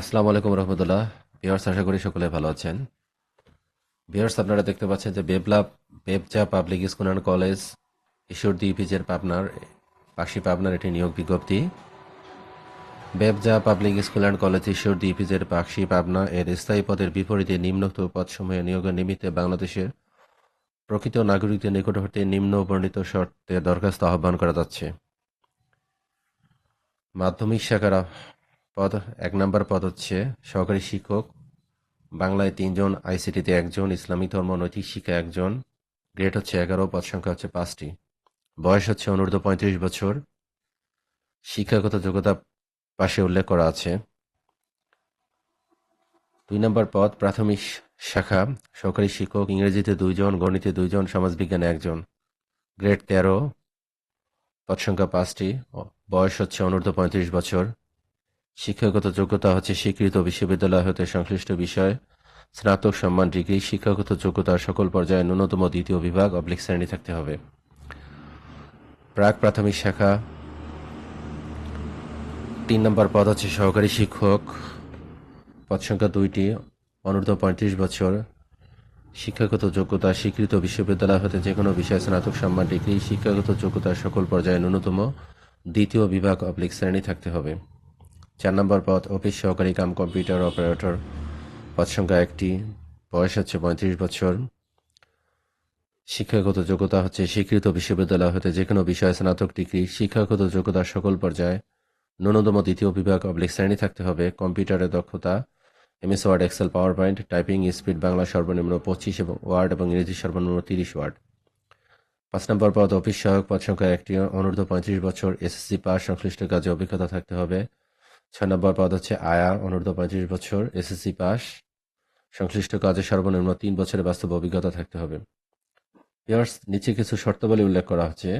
আসসালামু আলাইকুম রহমতুল্লাহ। ভিউয়ার্স আশা করি সকলে ভালো আছেন। ভিউয়ার্স আপনারা দেখতে পাচ্ছেন যে বেবলা BEPZA public school and college Ishwardi ইপিজের পাবনার, পাশি পাবনার এটি নিয়োগ বিজ্ঞপ্তি। BEPZA public school and college Ishwardi ইপিজের Pakshi Pabna এর স্থায়ী পদের বিপরীতে নিম্নোক্ত পদসমূহে নিয়োগের নিমিত্তে বাংলাদেশের প্রকৃত নাগরিকদের নিকট হতে নিম্ন বর্ণিত শর্তে দরখাস্ত আহ্বান করা যাচ্ছে। মাধ্যমিক শাখার পদ, এক নম্বর পদ হচ্ছে সহকারী শিক্ষক। বাংলায় তিনজন, আইসিটিতে একজন ইসলামিক ধর্ম, নৈতিক শিক্ষা একজন। গ্রেড হচ্ছে এগারো, পদ সংখ্যা হচ্ছে পাঁচটি। বয়স হচ্ছে অনূর্ধ্ব পঁয়ত্রিশ বছর। শিক্ষাগত যোগ্যতা পাশে উল্লেখ করা আছে। দুই নম্বর পদ, প্রাথমিক শাখা, সহকারী শিক্ষক, ইংরেজিতে দুইজন, গণিতে দুইজন, সমাজবিজ্ঞানে একজন। গ্রেড তেরো, পদ সংখ্যা পাঁচটি। বয়স হচ্ছে অনূর্ধ্ব পঁয়ত্রিশ বছর। শিক্ষাগত যোগ্যতা হচ্ছে স্বীকৃত বিশ্ববিদ্যালয় হতে সংশ্লিষ্ট বিষয়। স্নাতক সম্মান ডিগ্রি, শিক্ষাগত যোগ্যতার সকল পর্যায়ে ন্যূনতম দ্বিতীয় বিভাগ, অবলিক শ্রেণি থাকতে হবে। প্রাক প্রাথমিক শাখা। তিন নম্বর পদ হচ্ছে সহকারী শিক্ষক। পদ সংখ্যা দুইটি, অনূর্ধ্ব পঁয়ত্রিশ বছর। শিক্ষাগত যোগ্যতা স্বীকৃত বিশ্ববিদ্যালয় হতে যে কোনো বিষয়ে স্নাতক সম্মান ডিগ্রি, শিক্ষাগত যোগ্যতার সকল পর্যায়ে ন্যূনতম দ্বিতীয় বিভাগ, অবলিক শ্রেণি থাকতে হবে। চার নম্বর পদ অফিস সহকারী কাম কম্পিউটার অপারেটর। পদ সংখ্যা একটি, বয়স হচ্ছে পঁয়ত্রিশ বছর। শিক্ষাগত যোগ্যতা হচ্ছে স্বীকৃত বিশ্ববিদ্যালয় হতে যে কোনো বিষয়ে স্নাতক ডিগ্রি, শিক্ষাগত যোগ্যতার সকল পর্যায়ে। ন্যূনতম দ্বিতীয় বিভাগ অবলিক শ্রেণি থাকতে হবে, কম্পিউটারের দক্ষতা, MS Word, Excel, PowerPoint, typing speed, Bangla সর্বনিম্ন পঁচিশ এবং ওয়ার্ড এবং ইংরেজি সর্বনিম্ন তিরিশ ওয়ার্ড। পাঁচ নম্বর পদ, অফিস সহায়ক পদ সংখ্যা একটি, অনূর্ধ্ব পঁয়ত্রিশ বছর, এসএসসি পাস, সংশ্লিষ্ট কাজে অভিজ্ঞতা থাকতে হবে। ছয় নম্বর পদ হচ্ছে আয়া অনূর্ধ্ব পঁয়ত্রিশ বছর, এসএসসি পাস। সংশ্লিষ্ট কাজে সর্বনিম্ন তিন বছরের বাস্তব অভিজ্ঞতা থাকতে হবে। ইয়ার্স নিচে কিছু শর্তাবলী উল্লেখ করা হচ্ছে।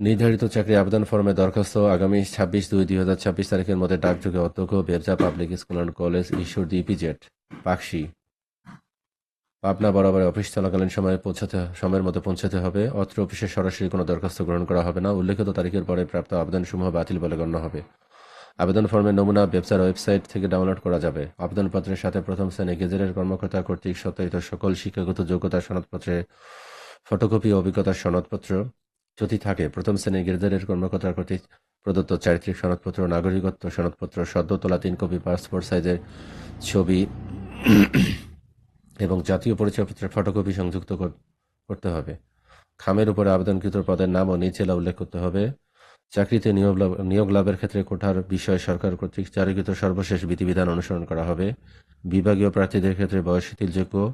নির্ধারিত চাকরি আবেদন ফর্মে দরখাস্ত আগামী ছাব্বিশ দুই দুই হাজার ছাব্বিশ তারিখের মধ্যে ডাকযোগে অধ্যক্ষ বেরজা পাবলিক স্কুল অ্যান্ড কলেজ, ঈশ্বর ডিপিজেট পাকশি। পাবনা বরাবর অফিস চলাকালীন সময়ে পৌঁছাতে, সময়ের মতো পৌঁছাতে হবে। অত্র অফিসে সরাসরি কোনো দরখাস্ত গ্রহণ করা হবে না। উল্লেখিত তারিখের পরে প্রাপ্ত আবেদনসমূহ বাতিল বলে গণ্য হবে। আবেদন ফর্মের নমুনা, ব্যবসার ওয়েবসাইট থেকে ডাউনলোড করা যাবে। আবেদনপত্রের সাথে প্রথম শ্রেণি গেজেটের কর্মকর্তা কর্তৃক সত্যায়িত সকল শিক্ষাগত যোগ্যতা সনদপত্রে ফটোকপি ও অভিজ্ঞতার সনদপত্র যদি থাকে, প্রথম শ্রেণির গেজেটের কর্মকর্তা কর্তৃক প্রদত্ত চারিত্রিক সনদপত্র, নাগরিকত্ব সনদপত্র সদ্য তোলা তিন কপি, পাসপোর্ট সাইজের ছবি এবং জাতীয় পরিচয়পত্রের ফটোকপি সংযুক্ত করতে হবে। খামের উপরে আবেদনকৃত পদের নাম ও নিচে উল্লেখ করতে হবে। চাকরিতে নিয়োগ লাভ- নিয়োগ লাভের ক্ষেত্রে কোঠার বিষয় সরকার কর্তৃক জারিকৃত সর্বশেষ বিধিবিধান অনুসরণ করা হবে। বিভাগীয় প্রার্থীদের ক্ষেত্রে বয়স শিথিলযোগ্য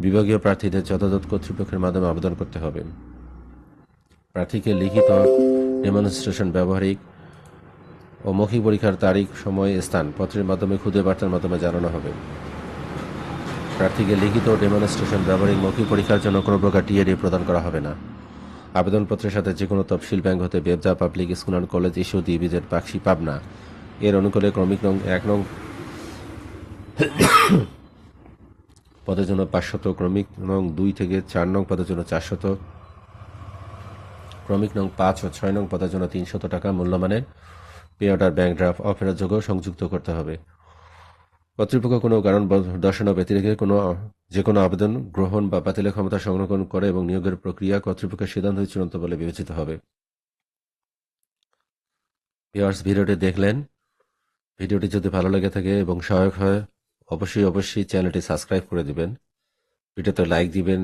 বিভাগীয় প্রার্থীদের যথাযথ কর্তৃপক্ষের মাধ্যমে আবেদন করতে হবে। প্রার্থীকে লিখিত ডেমনস্ট্রেশন ব্যবহারিক ও মৌখিক পরীক্ষার তারিখ, সময়, স্থান, পত্রের মাধ্যমে ক্ষুদে বার্তার মাধ্যমে জানানো হবে। প্রার্থীকে লিখিত ডেমনস্ট্রেশন ব্যবহারিক মৌখিক পরীক্ষার জন্য কোনো প্রকার টিএডি প্রদান করা হবে না। আবেদনপত্রের সাথে যে কোনো তফসিল ব্যাংক হতে BEPZA public school and college issue দি বিজেট পাকশি পাবনা। এর অনুকূলে ক্রমিক নং এক নং পদের জন্য পাঁচশত, ক্রমিক নং দুই থেকে চার নং পদের জন্য চারশত, ক্রমিক নং পাঁচ ও ছয় নং পদের জন্য তিনশত টাকা মূল্যমানের পে অর্ডার ব্যাংক ড্রাফট অফেরতযোগ্য সংযুক্ত করতে হবে। কর্তৃপক্ষ কোনো কারণ দর্শানো ব্যতিরেকে কোনো যে কোনো আবেদন গ্রহণ বা বাতিলের ক্ষমতা সংরক্ষণ করে এবং নিয়োগের প্রক্রিয়া কর্তৃপক্ষের সিদ্ধান্ত চূড়ান্ত বলে বিবেচিত হবে। ভিউয়ার্স, ভিডিওটি দেখলেন। ভিডিওটি যদি ভালো লেগে থাকে এবং সহায়ক হয়, অবশ্যই অবশ্যই চ্যানেলটি সাবস্ক্রাইব করে দিবেন। ভিডিওতে লাইক দিবেন